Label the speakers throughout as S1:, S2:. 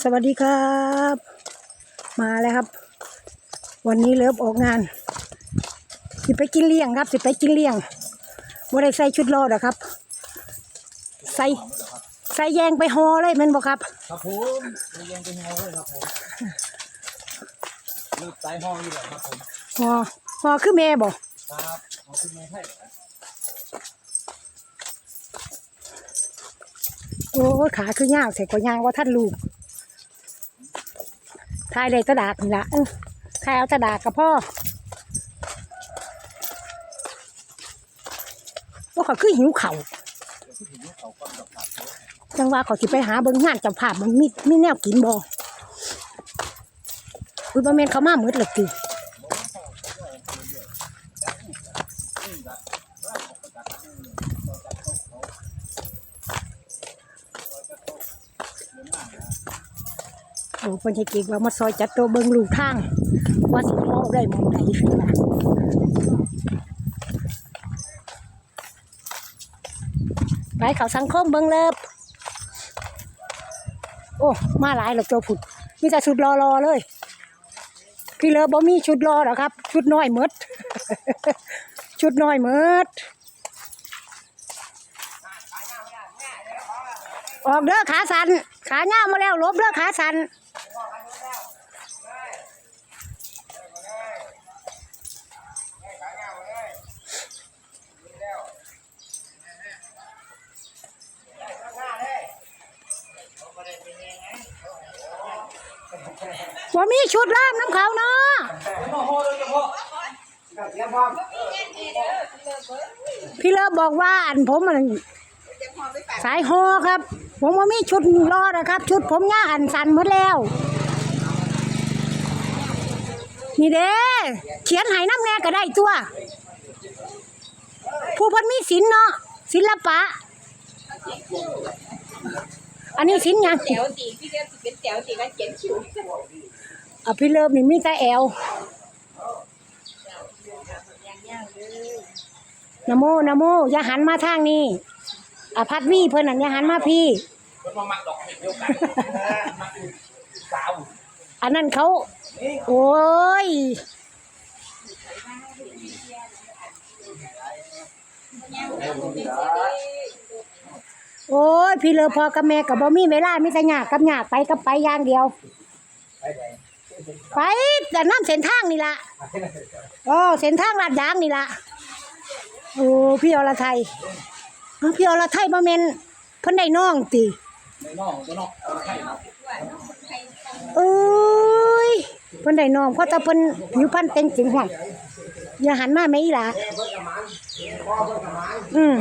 S1: สวัสดีครับ มาแล้วครับ วันนี้เลิฟออกงาน สิไปกินเลี้ยงครับ สิไปกินเลี้ยงว่าได้ใส่ชุดรอดหรอกครับ ใส่ใส่แยงไปหอเลยแมันบอกครับ
S2: ครับผมมียังเป็นเงาเลยครับผมรูปสายห้องอยู่เลยครับผม
S1: หอหอคือแม่บอก
S2: ครับเอาขึ้นมาให้
S1: โอ้ขาคือยางใส่กว่ายางว่าท่านลูกทายเลยตะดากนี่ละทายเอาตะดากกับพ่อว่าเขาคือหิวเข่าจังว่าเขาสิไปหาเบิ้งงานจับภาพมันมีมีแนวกินบ่อุ้ยบ่แม่นเขามาเมืดเลยติ โอ้เพิ่นจะเก่งว่ามาซอยจัดโตะเบิ่งลูกทางว่าสิพ่อได้มองใดล่ะไปเขาสังคมเบิ่งเลิบโอ้มาหลายแล้วโจผุดมีแต่ชุดรอๆเลย พี่เลิฟบ่มีชุดรอหรอครับ ชุดน้อยหมดชุดน้อยหมดออกเด้อขาสัน ขาเงามาแล้วลบเด้อขาสัน ว่ามีชุดล่ามน้ำเขาเนาะพี่เลิฟบอกว่าอันผมมันสายฮอครับ ผมว่ามีชุดรอนะครับ ชุดผมย่าอันสันหมดแล้ว นี่เด้เขียนหายน้ำแน่ก็ได้ตัว ผู้พันมีศิลป์เนาะศิลปะ อันนี้ศิลป์หยัง
S3: แถวตีพี่เรียกสิเป็นแถวตีก็เขียนคิว
S1: อะพี่เลิฟนี่มีแต่แอล
S3: อย่างย่างเลย
S1: นะโมนะโมอย่าหันมาทางนี้อะพัดวี่เพิ่นน่ะอย่าหันมาพี่
S2: มันมามักดอกเห็ดเดียวกันมักสาว
S1: อันนั้นเขา โอ้ย โอ้ยพี่เลิฟพอกับแม่กับบ่มีเวลามีแต่หยากกับหยากไปกับไปอย่างเดียว
S2: ไปไหน
S1: ไปแต่นั่นเส้นทางนี่ละโอ้เส้นทางลาดยางนี่ละโอ้พี่อรไทยอ้าวพี่อรไทยบ่แม่นเพิ่นได้น้องติ
S2: ในนอกตัวนอกเอาไข่เนาะ
S1: เอ้ยเพิ่นได้น้องเพราะต่เพิ่นผิวพรรณเต็งจริงห่วงอย่าหันมาแม่อีหล่ะอืม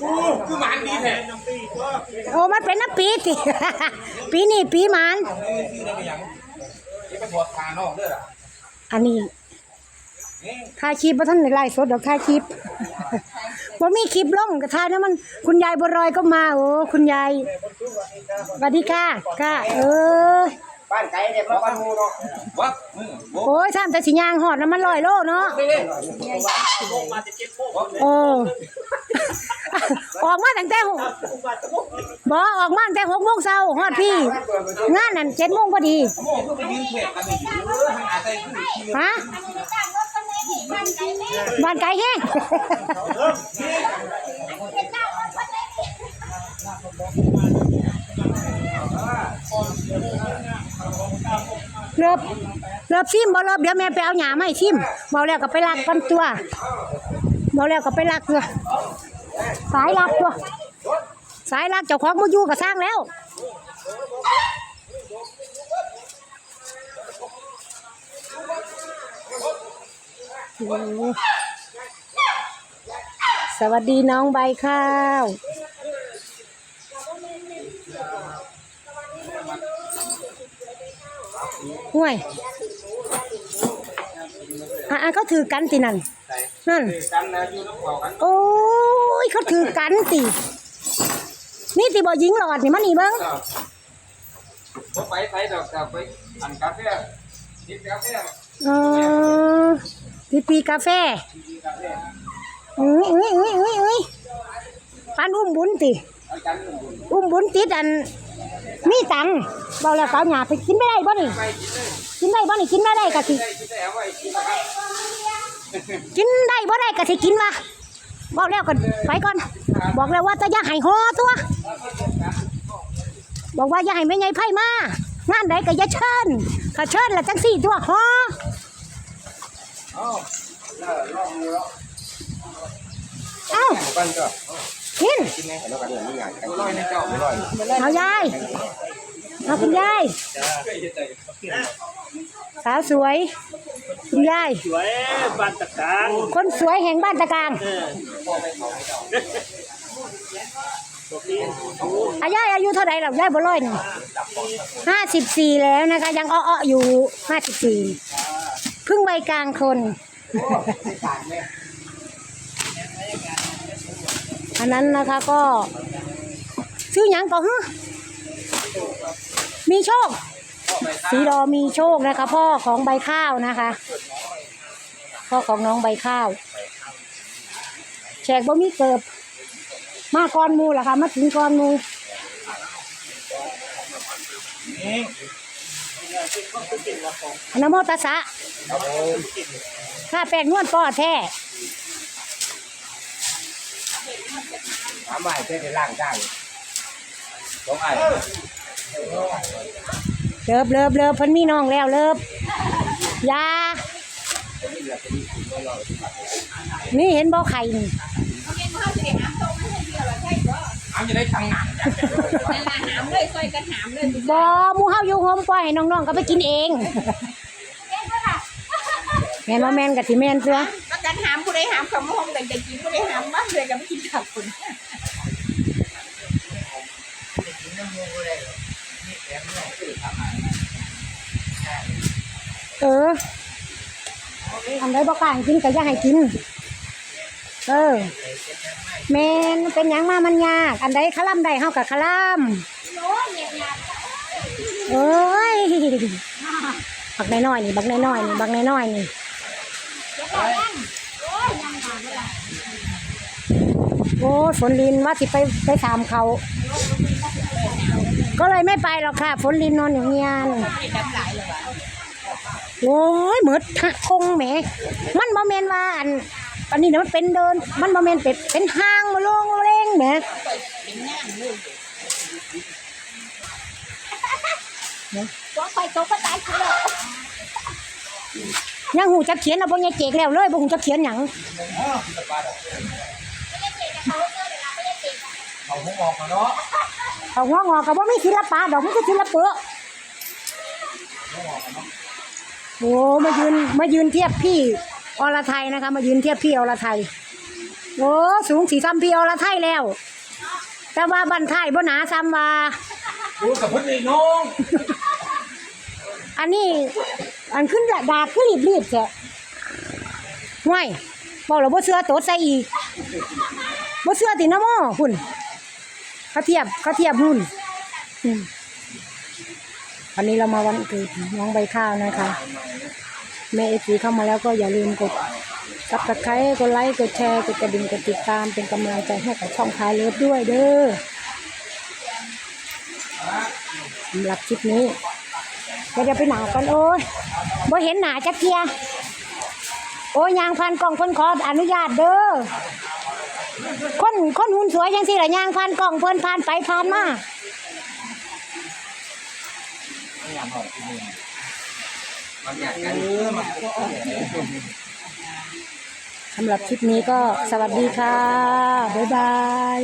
S2: โอ้คือมันดีแท้
S1: โอ้มันเป็นน้ำปีติปีนี้ปีหมาน
S2: ซื้อได้ไปยังนี่ไปถอดคานอกเด้อล่ะ
S1: อันนี้ถ่ายคลิปบ่ทันได้ไลฟ์สดดอกถ่ายคลิปบ่มีคลิปลงก็ถ่ายนะมันคุณยายบัวรอยก็มา โอ้คุณยายสวัสดีค่ะค่ะ เออ
S2: บ้านไก่เนี่ยมาบ้านมูเนาะวัดมึงโว้
S1: โอ้ยท่านแต่สิยางหอดน้ำมันลอยโลเนาะ
S2: ไปเลยมาจะเก็บพวก
S1: โอ้ออกมาตั้งแต่หกบอออกมาตั้งแต่หกโมงเช้าฮอดพี่ งานนั่นเจ็ดโมงพอดี
S2: โม่ก็ไปยืนเทกันนี่เออทางอาใส่คือ
S1: ฮะ บ้านไกลแห้ง เลิบเลิบซิมบ่เลิบเดี๋ยวแม่ไปเอาหยามาให้ซิมเบาแล้วก็ไปลักกันตัวเบาแล้วก็ไปลักตัวสายลักตัวสายลักเจ้าของมาอยู่ก็สร้างแล้วสวัสดีน้องใบข้าว ห่วยอะอะเขาถือกันตินั่นนั่น
S2: กันนะอยู่น้ำเผากัน
S1: โอ้ยเขาถือกันตินี่ติบ่ยิงหลอดนี่มันนี่เบิ้ง
S2: ก็ไปไปดอกกับไปอันกาแฟกินกาแฟ
S1: เออปีปีกาแฟ
S2: กินกาแฟ
S1: อุ้ยอุ้ยอุ้ยอุ้ยอุ้ยปันอุ้มบุญติ
S2: อาจารย์หนุ่ม
S1: อุ้มบุญติดอัน มีตังค์เบาแล้วสาวหยาไปกินไม่ได้บ่นี่
S2: กินเลย
S1: กินได้บ่นี่กินไม่ได้กะสิ
S2: กินได้เอานนะครับ
S1: กินได้บ่ได้กะสิกินวะบอกแล้วก่อนไปก่อน บอกแล้วว่าจะอย่าให้หอตัว บอกว่าอย่าให้แม่ใหญ่ไพ่มางานใดก็อย่าเชิญถ้าเชิญล้วจังสี่ตัวหอ
S2: เอา กิ
S1: น
S2: กินไงแล้วกันเดี๋ยวนี้ไงร้อยในเจ้าไม่ร้อย
S1: เอายายเอาคุณยายสาวสวย คุณยาย
S4: สวยบ้านตะการ
S1: คนสวยแห่งบ้านตะกาง
S4: อา
S1: ยายอายุเท่าไหร่หรอกยายบ่ร้อยหนึ่งห้าสิบสี่แล้วนะคะ ยังอ้อๆอยู่ห้าสิบสี่เพิ่งใบกลางคน อันนั้นนะคะก็ชื่อหยังก็ฮึมีโชค สีดอมีโชคนะคะ พ่อของใบข้าวนะคะ พ่อของน้องใบข้าวแขกบ่มีเกิบ มาก่อนหมูล่ะค่ะ มาถึงก่อนหมูอนะโมตัสสะข้าแปลงนวดป้อแท้
S2: ถามว่าให้เพื่อนล่างจ้างสองไอ้
S1: เลิบเลิบเลิบเพิ่นมีน้องแล้วเลิบอยานี่เห็นบ่ไข่นี่
S2: ถามจะได้ทางหนัง
S3: นั่นล่ะหามเลยซอยกันหามเลย
S1: บ่หมูเฮาอยู่โฮมปล่อยให้น้องๆก็ไปกินเองแม่นว่าแม่นกับสิแม่นเสื้อ
S3: ก็กันหามผู้ใดหามคำว่าห้องแต่จะกินผู้ใดหามบ้านเลยก็ไม่กินขับคุณ
S1: เอออันใดบ่กล้าให้กินก็อย่าให้กิน เออแม่นเป็นยังมามันยาก อันใดคลำได้เฮาก็คลำเอ้ยบักน้อยๆนี่บักน้อยๆนี่บักน้อยๆนี่โอ้ฝนลินว่าสิไปไปถามเขา ก็เลยไม่ไปหรอกค่ะ ฝนลินนอนอยู่เงียน โอ้ยเหมือดทะคงแหมมันบ่แม่นว่าอันอันนี้นะมันเป็นเดิน มันบ่แม่นเป็ดเป็นห้างมาลงเล่งแหมเนี่ย
S3: ก็ไปโตก็ตายคือแล้ว
S1: ยังหูจะเขียนเอาบ่ยังเจกแล้วเลยบ่หูจะเขียนหยัง
S2: เขาหุ้มออกมาเนาะ
S1: เอาหัวงอกก็บ่มีศิลปะดอกมันก็ศิลปะ โอ้มายืนมายืนเทียบพี่อรไทยนะคะ มายืนเทียบพี่อรไทยโอ้สูงสีซ้ำพี่อรไทยแล้ว แต่ว่าบันไทยบ่หนาซ้ำว่า
S2: พูดกับเพื่อนนี่น้อง
S1: อันนี้ อันขึ้นละดาดขึ้นรีบรีบๆแกห่วยบอกเราบ่เสื้อโตดใส่อีกบ่เสื้อตินะโมหุ่นเขาเทียบเขาเทียบหุ่นอืมวันนี้เรามาวันเกิดน้องใบข้าวนะคะ แม่เอฟีเข้ามาแล้วก็อย่าลืมกดซับสไครต์กดไลค์กดแชร์กดกระดิ่งกดติดตามเป็นกำลังใจให้กับช่องพายเลิฟด้วยเด้อสำหรับคลิปนี้ก็จะไปหนากันโอ้ยบ่เห็นหนาจักเทียโอ้ยยางพันกล่องเพิ่นขออนุญาตเด้อคนคนหุ่นสวยจังสิล่ะยางพันกล่องเพิ่นผ่านไปผ่านมา สำหรับคลิปนี้ก็สวัสดีค่ะ บ๊ายบาย